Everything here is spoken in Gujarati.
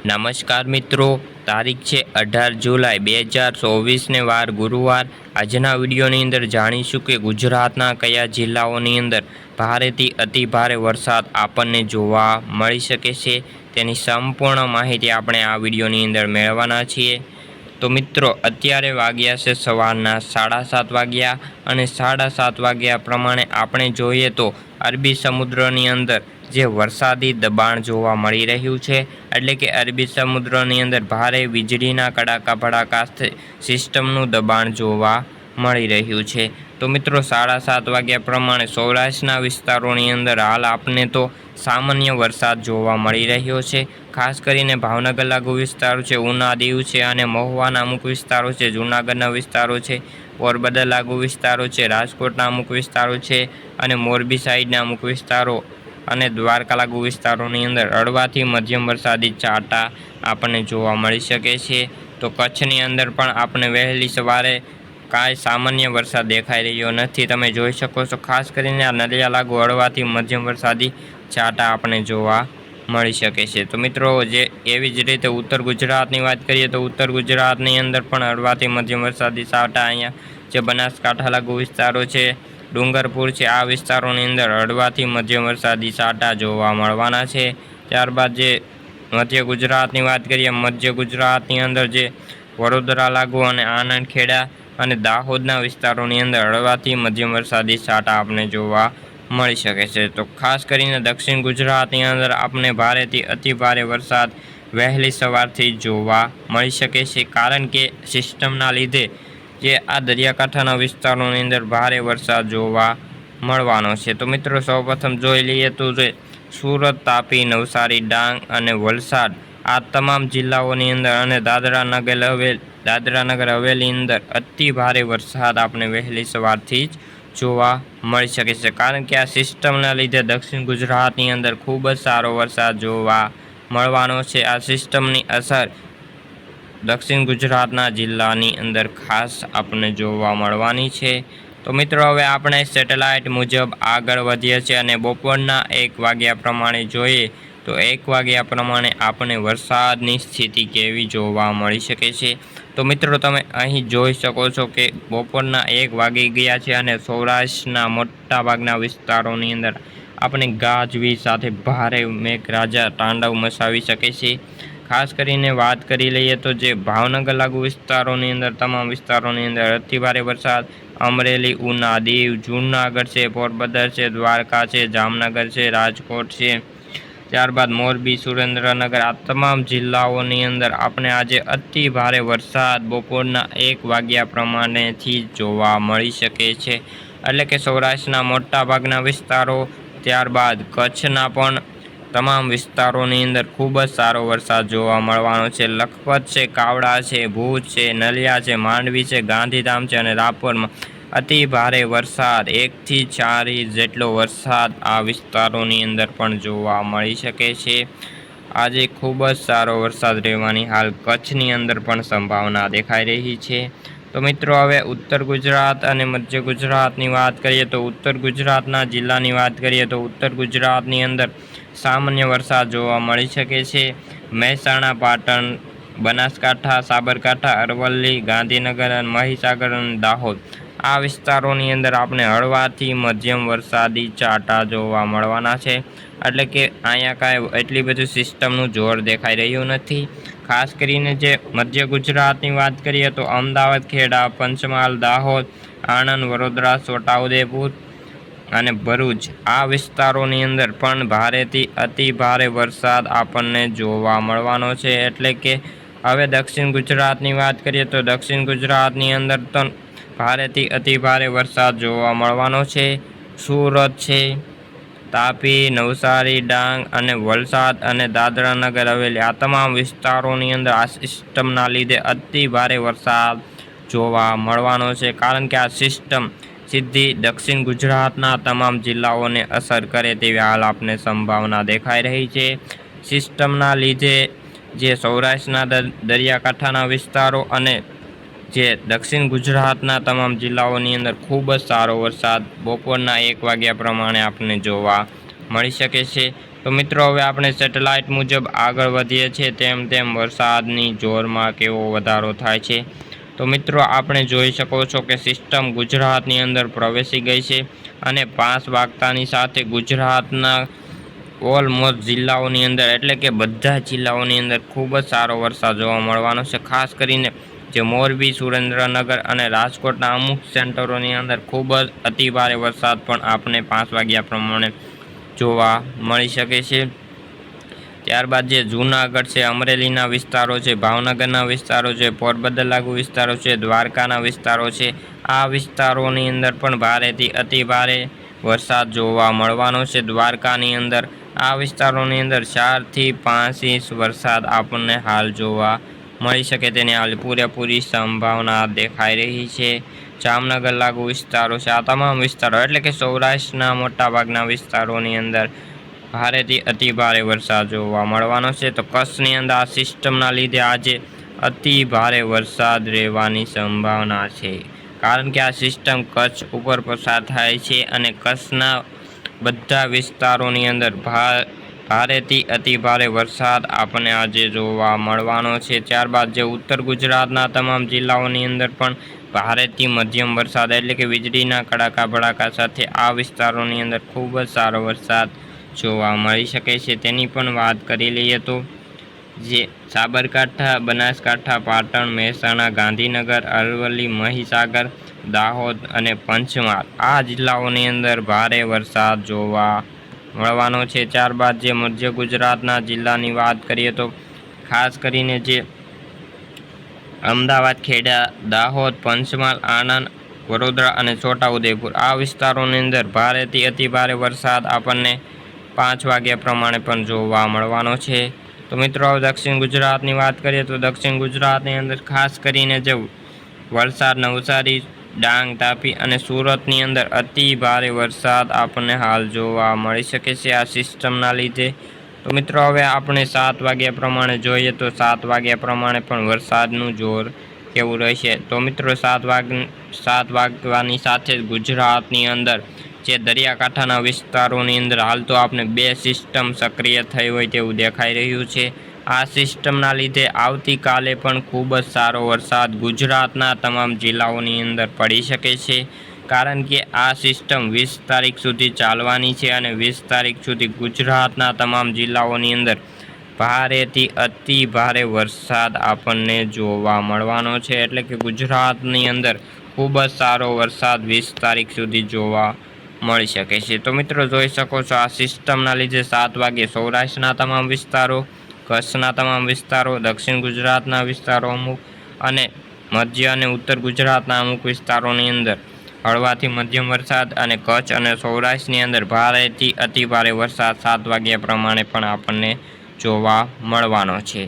નમસ્કાર મિત્રો, તારીખ છે અઢાર જુલાઈ બે હજાર ચોવીસને વાર ગુરુવાર. આજના વિડીયોની અંદર જાણીશું કે ગુજરાતના કયા જિલ્લાઓની અંદર ભારેથી અતિ ભારે વરસાદ આપણને જોવા મળી શકે છે. તેની સંપૂર્ણ માહિતી આપણે આ વિડીયોની અંદર મેળવવાના છીએ. તો મિત્રો, અત્યારે વાગ્યા છે સવારના સાડા સાત વાગ્યા અને સાડા સાત વાગ્યા પ્રમાણે આપણે જોઈએ તો અરબી સમુદ્રની અંદર જે વરસાદી દબાણ જોવા મળી રહ્યું છે, એટલે કે અરબી સમુદ્રની અંદર ભારે વીજળીના કડાકા ભડાકા સિસ્ટમનું દબાણ જોવા મળી રહ્યું છે. તો મિત્રો, સાડા સાત વાગ્યા પ્રમાણે સૌરાષ્ટ્રના વિસ્તારોની અંદર હાલ આપને તો સામાન્ય વરસાદ જોવા મળી રહ્યો છે. ખાસ કરીને ભાવનગર લાગુ વિસ્તારો છે, ઉના દીવ છે અને મહુવાના અમુક વિસ્તારો છે, જૂનાગઢના વિસ્તારો છે, પોરબંદર લાગુ વિસ્તારો છે, રાજકોટના અમુક વિસ્તારો છે અને મોરબી સાઈડના અમુક વિસ્તારો અને દ્વારકા લાગુ વિસ્તારોની અંદર હળવાથી મધ્યમ વરસાદી છાંટા આપણને જોવા મળી શકે છે. તો કચ્છની અંદર પણ આપણે વહેલી સવારે કાંઈ સામાન્ય વરસાદ દેખાઈ રહ્યો નથી. તમે જોઈ શકો છો, ખાસ કરીને આ નલિયા લાગુ હળવાથી મધ્યમ વરસાદી છાંટા આપણે જોવા મળી શકે છે. તો મિત્રો, જે એવી જ રીતે ઉત્તર ગુજરાતની વાત કરીએ તો ઉત્તર ગુજરાતની અંદર પણ હળવાથી મધ્યમ વરસાદી છાંટા અહીંયા જે બનાસકાંઠા લાગુ વિસ્તારો છે ડુંગરપુર છે. આ વિસ્તારોની અંદર હળવાથી મધ્યમ વરસાદી સાટા જોવા મળવાના છે. ત્યારબાદ જે મધ્ય ગુજરાતની વાત કરીએ, મધ્ય ગુજરાતની અંદર જે વડોદરા લાગુ અને આણંદ ખેડા અને દાહોદના વિસ્તારોની અંદર હળવાથી મધ્યમ વરસાદી સાટા આપણે જોવા મળી શકે છે. તો ખાસ કરીને દક્ષિણ ગુજરાતની અંદર આપણે ભારેથી અતિ ભારે વરસાદ વહેલી સવારથી જોવા મળી શકે છે. કારણ કે સિસ્ટમના લીધે જે આ દરિયાકાંઠાના વિસ્તારોની અંદર ભારે વરસાદ જોવા મળવાનો છે. તો મિત્રો, સૌપ્રથમ જોઈ લઈએ તો જે સુરત, તાપી, નવસારી, ડાંગ અને વલસાડ આ તમામ જિલ્લાઓની અંદર અને દાદરા નગર હવેલ દાદરા નગર હવેલી અંદર અતિ ભારે વરસાદ આપણે વહેલી સવારથી જ જોવા મળી શકે છે. કારણ કે આ સિસ્ટમના લીધે દક્ષિણ ગુજરાતની અંદર ખૂબ જ સારો વરસાદ જોવા મળવાનો છે. આ સિસ્ટમની અસર દક્ષિણ ગુજરાતના જિલ્લાની અંદર ખાસ આપણને જોવા મળવાની છે. તો મિત્રો, હવે આપણે સેટેલાઇટ મુજબ આગળ વધીએ છીએ અને બપોરના એક વાગ્યા પ્રમાણે જોઈએ તો એક વાગ્યા પ્રમાણે આપણે વરસાદની સ્થિતિ કેવી જોવા મળી શકે છે. તો મિત્રો, તમે અહીં જોઈ શકો છો કે બપોરના એક વાગી ગયા છે અને સૌરાષ્ટ્રના મોટાભાગના વિસ્તારોની અંદર આપણે ગાજવીજ સાથે ભારે મેઘરાજા તાંડવ મચાવી શકે છે. ખાસ કરીને વાત કરી લઈએ તો જે ભાવનગર લાગુ વિસ્તારોની અંદર, તમામ વિસ્તારોની અંદર અતિ ભારે વરસાદ, અમરેલી, ઉના, દીવ, જૂનાગઢ છે, પોરબંદર છે, દ્વારકા છે, જામનગર છે, રાજકોટ છે. ત્યારબાદ મોરબી, સુરેન્દ્રનગર આ તમામ જિલ્લાઓની અંદર આપણે આજે અતિ ભારે વરસાદ બપોરના એક વાગ્યા પ્રમાણેથી જોવા મળી શકે છે. એટલે કે સૌરાષ્ટ્રના મોટાભાગના વિસ્તારો, ત્યારબાદ કચ્છના પણ તમામ વિસ્તારોની અંદર ખૂબ જ સારો વરસાદ જોવા મળવાનો છે. લખપત છે, કાવડા છે, ભુજ છે, નલિયા છે, માંડવી છે, ગાંધીધામ છે અને રાપરમાં અતિ ભારે વરસાદ. એકથી ચાર ઇંચ જેટલો વરસાદ આ વિસ્તારોની અંદર પણ જોવા મળી શકે છે. આજે ખૂબ જ સારો વરસાદ રહેવાની હાલ કચ્છની અંદર પણ સંભાવના દેખાઈ રહી છે. તો મિત્રો હવે ઉત્તર ગુજરાત અને મધ્ય ગુજરાતની વાત કરીએ તો ઉત્તર ગુજરાતના જિલ્લાની વાત કરીએ તો ઉત્તર ગુજરાતની અંદર સામાન્ય વરસાદ જોવા મળી શકે છે. મહેસાણા, પાટણ, બનાસકાંઠા, સાબરકાંઠા, અરવલ્લી, ગાંધીનગર અને મહીસાગર અને દાહોદ આ વિસ્તારોની અંદર આપણે હળવાથી મધ્યમ વરસાદી ચાટા જોવા મળવાના છે. એટલે કે અહીંયા કાંઈ એટલી બધી સિસ્ટમનું જોર દેખાઈ રહ્યું નથી. ખાસ કરીને જે મધ્ય ગુજરાતની વાત કરીએ તો અમદાવાદ, ખેડા, પંચમહાલ, દાહોદ, આણંદ, વડોદરા, છોટાઉદેપુર અને ભરૂચ આ વિસ્તારોની અંદર પણ ભારેથી અતિ ભારે વરસાદ આપણને જોવા મળવાનો છે. એટલે કે હવે દક્ષિણ ગુજરાતની વાત કરીએ તો દક્ષિણ ગુજરાતની અંદર તો ભારેથી અતિ ભારે વરસાદ જોવા મળવાનો છે. સુરત છે તાપી, નવસારી, ડાંગ અને વલસાડ અને દાદરા નગર હવેલી. આ તમામ વિસ્તારોની અંદર આ સિસ્ટમના લીધે અતિ ભારે વરસાદ જોવા મળવાનો છે, કારણ કે આ સિસ્ટમ સીધી દક્ષિણ ગુજરાતના તમામ જિલ્લાઓને અસર કરે તેવી હાલ આપને સંભાવના દેખાઈ રહી છે. સિસ્ટમના લીધે જે સૌરાષ્ટ્રના દર- દરિયાકાંઠાના વિસ્તારો અને જે દક્ષિણ ગુજરાતના તમામ જિલ્લાઓની અંદર ખૂબ જ સારો વરસાદ બપોરના એક વાગ્યા પ્રમાણે આપણને જોવા મળી શકે છે. તો મિત્રો, હવે આપણે સેટેલાઇટ મુજબ આગળ વધીએ છીએ. તેમ તેમ વરસાદની જોરમાં કેવો વધારો થાય છે. તો મિત્રો, આપણે જોઈ શકો છો કે સિસ્ટમ ગુજરાતની અંદર પ્રવેશી ગઈ છે અને પાંચ વાગતાની સાથે ગુજરાતના ઓલમોસ્ટ જિલ્લાઓની અંદર, એટલે કે બધા જિલ્લાઓની અંદર ખૂબ જ સારો વરસાદ જોવા મળવાનો છે. ખાસ કરીને જે મોરબી, સુરેન્દ્રનગર અને રાજકોટના અમુક સેન્ટરોની અંદર ખૂબ જ અતિભારે વરસાદ પણ આપણે પાંચ વાગ્યા પ્રમાણે જોવા મળી શકે છે. ત્યારબાદ જે જૂનાગઢ છે, અમરેલીના વિસ્તારો છે, ભાવનગરના વિસ્તારો છે પોરબંદર લાગુ વિસ્તારો છે, દ્વારકાના વિસ્તારો છે, આ વિસ્તારોની અંદર પણ ભારેથી અતિ ભારે વરસાદ જોવા મળવાનો છે. દ્વારકાની અંદર આ વિસ્તારોની અંદર ચારથી પાંચ ઇંચ વરસાદ આપણને હાલ જોવા મળી શકે તેની હાલ પૂરેપૂરી સંભાવના દેખાઈ રહી છે. જામનગર લાગુ વિસ્તારો છે. આ તમામ વિસ્તારો એટલે કે સૌરાષ્ટ્રના મોટાભાગના વિસ્તારોની અંદર ભારેથી અતિ ભારે વરસાદ જોવા મળવાનો છે. તો કચ્છની અંદર આ સિસ્ટમના લીધે આજે અતિ ભારે વરસાદ રહેવાની સંભાવના છે. કારણ કે આ સિસ્ટમ કચ્છ ઉપર પસાર થાય છે અને કચ્છના બધા વિસ્તારોની અંદર ભા ભારેથી અતિ ભારે વરસાદ આપણને આજે જોવા મળવાનો છે. ત્યારબાદ જે ઉત્તર ગુજરાતના તમામ જિલ્લાઓની અંદર પણ ભારેથી મધ્યમ વરસાદ એટલે કે વીજળીના કડાકા ભડાકા સાથે આ વિસ્તારોની અંદર ખૂબ જ સારો વરસાદ જોવા મળી શકે છે. તેની પણ વાત કરી લઈએ તો જે સાબરકાંઠા, બનાસકાંઠા, પાટણ, મહેસાણા, ગાંધીનગર, અરવલ્લી, મહીસાગર, દાહોદ અને પંચમહાલ આ જિલ્લાઓની અંદર ભારે વરસાદ જોવા મળવાનો છે. ત્યારબાદ જે મધ્ય ગુજરાતના જિલ્લાની વાત કરીએ તો ખાસ કરીને જે અમદાવાદ, ખેડા, દાહોદ, પંચમહાલ, આણંદ, વડોદરા અને છોટાઉદેપુર આ વિસ્તારોની અંદર ભારેથી અતિભારે વરસાદ આપણને પાંચ વાગ્યા પ્રમાણે પણ જોવા મળવાનો છે. તો મિત્રો દક્ષિણ ગુજરાતની વાત કરીએ તો દક્ષિણ ગુજરાતની અંદર ખાસ કરીને જે વલસાડ નવસારી ડાંગ તાપી અને સુરતની અંદર અતિ ભારે વરસાદ આપણને હાલ જોવા મળી શકે છે આ સિસ્ટમના લીધે. તો મિત્રો, હવે આપણે સાત વાગ્યા પ્રમાણે જોઈએ તો સાત વાગ્યા પ્રમાણે પણ વરસાદનું જોર કેવું રહેશે. તો મિત્રો, સાત વાગ, સાત વાગવાની સાથે જ ગુજરાતની અંદર જે દરિયાકાંઠાના વિસ્તારોની અંદર હાલ તો આપણે બે સિસ્ટમ સક્રિય થઈ હોય તેવું દેખાઈ રહ્યું છે. આ સિસ્ટમના લીધે આવતીકાલે પણ ખૂબ જ સારો વરસાદ ગુજરાતના તમામ જિલ્લાઓની અંદર પડી શકે છે. કારણ કે આ સિસ્ટમ વીસ તારીખ સુધી ચાલવાની છે અને વીસ તારીખ સુધી ગુજરાતના તમામ જિલ્લાઓની અંદર ભારેથી અતિ ભારે વરસાદ આપણને જોવા મળવાનો છે. એટલે કે ગુજરાતની અંદર ખૂબ જ સારો વરસાદ વીસ તારીખ સુધી જોવા મળી શકે છે. તો મિત્રો, જોઈ શકો છો આ સિસ્ટમના લીધે સાત વાગે સૌરાષ્ટ્રના તમામ વિસ્તારો કચ્છના તમામ વિસ્તારો, દક્ષિણ ગુજરાતના વિસ્તારો અમુક અને મધ્ય અને ઉત્તર ગુજરાતના અમુક વિસ્તારોની અંદર હળવાથી મધ્યમ વરસાદ અને કચ્છ અને સૌરાષ્ટ્રની અંદર ભારેથી અતિભારે વરસાદ સાત વાગ્યા પ્રમાણે પણ આપણને જોવા મળવાનો છે.